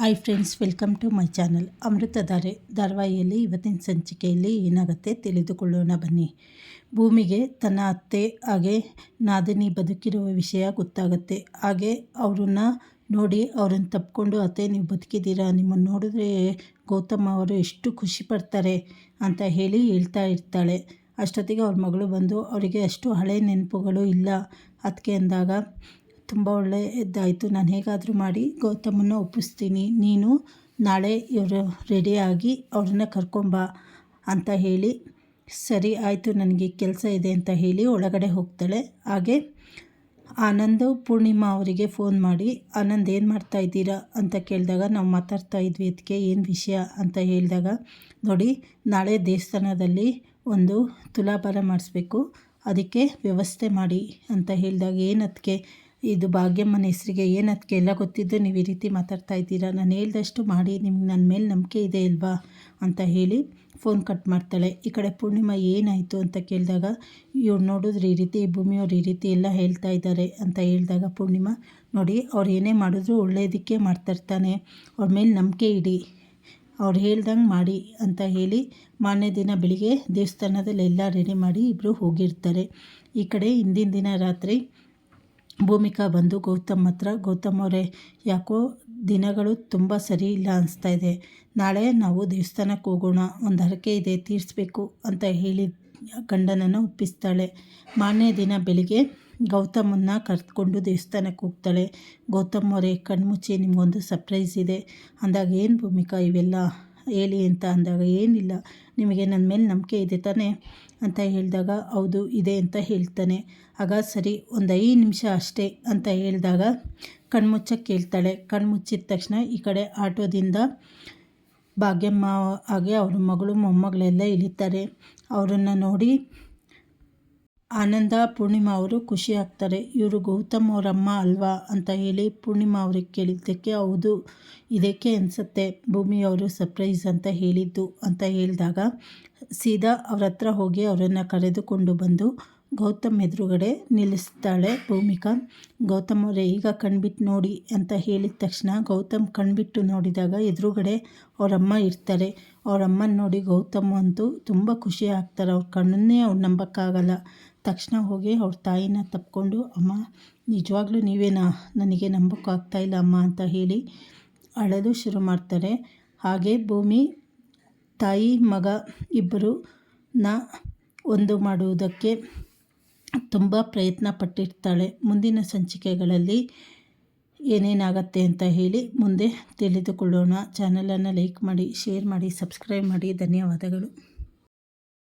Hi friends welcome to my channel Amruthadhaare, ಧಾರಾವಾಹಿಯಲ್ಲಿ ಇವತ್ತಿನ ಸಂಚಿಕೆಯಲ್ಲಿ ಏನಾಗುತ್ತೆ ತಿಳಿದುಕೊಳ್ಳೋಣ ಬನ್ನಿ. ಭೂಮಿಗೆ ತನ್ನ ಅತ್ತೆ ಹಾಗೆ ನಾದಿನಿ ಬದುಕಿರುವ ವಿಷಯ ಗೊತ್ತಾಗುತ್ತೆ. ಹಾಗೆ ಅವ್ರನ್ನ ನೋಡಿ ಅವ್ರನ್ನ ತಪ್ಪಿಕೊಂಡು ಅತ್ತೆ, ನೀವು ಬದುಕಿದ್ದೀರಾ? ನಿಮ್ಮನ್ನು ನೋಡಿದ್ರೆ ಗೌತಮ್ ಅವರು ಎಷ್ಟು ಖುಷಿ ಪಡ್ತಾರೆ ಅಂತ ಹೇಳಿ ಹೇಳ್ತಾ ಇರ್ತಾಳೆ. ಅಷ್ಟೊತ್ತಿಗೆ ಅವ್ರ ಮಗಳು ಬಂದು, ಅವರಿಗೆ ಅಷ್ಟು ಹಳೆ ನೆನಪುಗಳು ಇಲ್ಲ. ಅದಕ್ಕೆ ಅಂದಾಗ ತುಂಬ ಒಳ್ಳೆಯದಾಯಿತು ನಾನು ಹೇಗಾದರೂ ಮಾಡಿ ಗೌತಮನ್ನ ಒಪ್ಪಿಸ್ತೀನಿ. ನೀನು ನಾಳೆ ಇವರು ರೆಡಿಯಾಗಿ ಅವ್ರನ್ನ ಕರ್ಕೊಂಬ ಅಂತ ಹೇಳಿ, ಸರಿ ಆಯಿತು, ನನಗೆ ಕೆಲಸ ಇದೆ ಅಂತ ಹೇಳಿ ಒಳಗಡೆ ಹೋಗ್ತಾಳೆ. ಹಾಗೆ ಆನಂದ್, ಪೂರ್ಣಿಮಾ ಅವರಿಗೆ ಫೋನ್ ಮಾಡಿ, ಆನಂದ್, ಏನು ಮಾಡ್ತಾ ಇದ್ದೀರಾ? ಅಂತ ಕೇಳಿದಾಗ, ನಾವು ಮಾತಾಡ್ತಾ ಇದ್ವಿ ಅದಕ್ಕೆ ಏನು ವಿಷಯ? ಅಂತ ಹೇಳಿದಾಗ, ನೋಡಿ, ನಾಳೆ ದೇವಸ್ಥಾನದಲ್ಲಿ ಒಂದು ತುಲಾಭಾರ ಮಾಡಿಸ್ಬೇಕು. ಅದಕ್ಕೆ ವ್ಯವಸ್ಥೆ ಮಾಡಿ ಅಂತ ಹೇಳಿದಾಗ ಏನದಕ್ಕೆ ಇದು ಭಾಗ್ಯಮ್ಮನ ಹೆಸರಿಗೆ ಏನು ಅದಕ್ಕೆ ಎಲ್ಲ ಗೊತ್ತಿದ್ದು ನೀವು ಈ ರೀತಿ ಮಾತಾಡ್ತಾ ಇದ್ದೀರಾ. ನಾನು ಹೇಳ್ದಷ್ಟು ಮಾಡಿ, ನಿಮ್ಗೆ ನನ್ನ ಮೇಲೆ ನಂಬಿಕೆ ಇದೆ ಅಲ್ವಾ ಅಂತ ಹೇಳಿ ಫೋನ್ ಕಟ್ ಮಾಡ್ತಾಳೆ. ಈ ಕಡೆ ಪೂರ್ಣಿಮಾ ಏನಾಯಿತು ಅಂತ ಕೇಳಿದಾಗ ಇವ್ರು ನೋಡಿದ್ರೆ ಈ ರೀತಿ, ಭೂಮಿಯವ್ರು ಈ ರೀತಿ ಎಲ್ಲ ಹೇಳ್ತಾ ಇದ್ದಾರೆ ಅಂತ ಹೇಳಿದಾಗ ಪೂರ್ಣಿಮಾ, ನೋಡಿ ಅವ್ರು ಏನೇ ಮಾಡಿದ್ರು ಒಳ್ಳೆಯದಕ್ಕೆ ಮಾಡ್ತಾಯಿರ್ತಾನೆ ಅವ್ರ ಮೇಲೆ ನಂಬಿಕೆ ಇಡಿ, ಅವ್ರು ಹೇಳ್ದಂಗೆ ಮಾಡಿ ಅಂತ ಹೇಳಿ ಮಾರನೇ ದಿನ ಬೆಳಿಗ್ಗೆ ದೇವಸ್ಥಾನದಲ್ಲಿ ಎಲ್ಲ ರೆಡಿ ಮಾಡಿ ಇಬ್ಬರು ಹೋಗಿರ್ತಾರೆ. ಈ ಕಡೆ ಹಿಂದಿನ ದಿನ ರಾತ್ರಿ ಭೂಮಿಕಾ ಬಂದು ಗೌತಮ್ ಹತ್ರ, ಗೌತಮ್ ಅವರೇ, ಯಾಕೋ ದಿನಗಳು ತುಂಬ ಸರಿ ಇಲ್ಲ ಅನಿಸ್ತಾ ಇದೆ. ನಾಳೆ ನಾವು ದೇವಸ್ಥಾನಕ್ಕೆ ಹೋಗೋಣ. ಒಂದು ಹರಕೆ ಇದೆ, ತೀರಿಸ್ಬೇಕು ಅಂತ ಹೇಳಿ ಗಂಡನನ್ನು ಒಪ್ಪಿಸ್ತಾಳೆ ಮಾರನೇ ದಿನ ಬೆಳಿಗ್ಗೆ ಗೌತಮನ್ನ ಕರೆದುಕೊಂಡು ದೇವಸ್ಥಾನಕ್ಕೆ ಹೋಗ್ತಾಳೆ. ಗೌತಮ್ ಅವರೇ, ಕಣ್ಮುಚ್ಚಿ, ನಿಮಗೊಂದು ಸರ್ಪ್ರೈಸ್ ಇದೆ. ಅಂದಾಗ ಏನು ಭೂಮಿಕಾ, ಇವೆಲ್ಲ? ಹೇಳಿ ಅಂತ ಅಂದಾಗ, ಏನಿಲ್ಲ, ನಿಮಗೆ ನನ್ನ ಮೇಲೆ ನಂಬಿಕೆ ಇದೆ ತಾನೇ? ಅಂತ ಹೇಳಿದಾಗ, ಹೌದು, ಇದೆ ಅಂತ ಹೇಳ್ತಾನೆ. ಆಗ, ಸರಿ, ಒಂದು ಐದು ನಿಮಿಷ ಅಷ್ಟೇ ಅಂತ ಹೇಳಿದಾಗ ಕಣ್ಮುಚ್ಚಕ್ಕೆ ಕೇಳ್ತಾಳೆ. ಕಣ್ಮುಚ್ಚಿದ ತಕ್ಷಣ ಈ ಕಡೆ ಆಟೋದಿಂದ ಭಾಗ್ಯಮ್ಮ ಹಾಗೆ ಅವ್ರ ಮಗಳು, ಮೊಮ್ಮಗಳೆಲ್ಲ ಇಳಿತಾರೆ. ಅವರನ್ನು ನೋಡಿ ಆನಂದ ಪೂರ್ಣಿಮಾ ಅವರು ಖುಷಿ ಆಗ್ತಾರೆ. ಇವರು ಗೌತಮ್ ಅವರಮ್ಮ ಅಲ್ವಾ ಅಂತ ಹೇಳಿ ಪೂರ್ಣಿಮಾ ಅವ್ರಿಗೆ ಕೇಳಿದ್ದಕ್ಕೆ ಹೌದು, ಇದಕ್ಕೆ ಅನಿಸುತ್ತೆ. ಭೂಮಿಯವರು ಸರ್ಪ್ರೈಸ್ ಅಂತ ಹೇಳಿದ್ದು ಅಂತ ಹೇಳಿದಾಗ ಸೀದಾ ಅವ್ರ ಹತ್ರ ಹೋಗಿ ಅವರನ್ನು ಕರೆದುಕೊಂಡು ಬಂದು ಗೌತಮ್ ಎದುರುಗಡೆ ನಿಲ್ಲಿಸ್ತಾಳೆ ಭೂಮಿಕಾ. ಗೌತಮ್ ಅವರೇ, ಈಗ ಕಣ್ಬಿಟ್ಟು ನೋಡಿ ಅಂತ ಹೇಳಿದ ತಕ್ಷಣ ಗೌತಮ್ ಕಣ್ಬಿಟ್ಟು ನೋಡಿದಾಗ ಎದುರುಗಡೆ ಅವರಮ್ಮ ಇರ್ತಾರೆ. ಅವರಮ್ಮನ ನೋಡಿ ಗೌತಮ್ ಅಂತೂ ತುಂಬ ಖುಷಿ ಆಗ್ತಾರೆ. ಅವ್ರ ಕಣ್ಣನ್ನೇ ಅವ್ರು ನಂಬಕ್ಕಾಗಲ್ಲ. ತಕ್ಷಣ ಹೋಗಿ ಅವ್ರ ತಾಯಿನ ತಪ್ಕೊಂಡು, ಅಮ್ಮ, ನಿಜವಾಗ್ಲೂ ನೀವೇನಾ? ನನಗೆ ಇಲ್ಲ ಅಮ್ಮ ಅಂತ ಹೇಳಿ ಅಳಲು ಶುರು ಮಾಡ್ತಾರೆ. ಹಾಗೆ ಭೂಮಿ, ತಾಯಿ, ಮಗ ಇಬ್ಬರು ನ ಒಂದು ಮಾಡುವುದಕ್ಕೆ ತುಂಬ ಪ್ರಯತ್ನ ಪಟ್ಟಿರ್ತಾಳೆ ಮುಂದಿನ ಸಂಚಿಕೆಗಳಲ್ಲಿ ಏನೇನಾಗತ್ತೆ ಅಂತ ಹೇಳಿ ಮುಂದೆ ತಿಳಿದುಕೊಳ್ಳೋಣ. ಚಾನಲನ್ನು ಲೈಕ್ ಮಾಡಿ ಶೇರ್ ಮಾಡಿ ಸಬ್ಸ್ಕ್ರೈಬ್ ಮಾಡಿ. ಧನ್ಯವಾದಗಳು.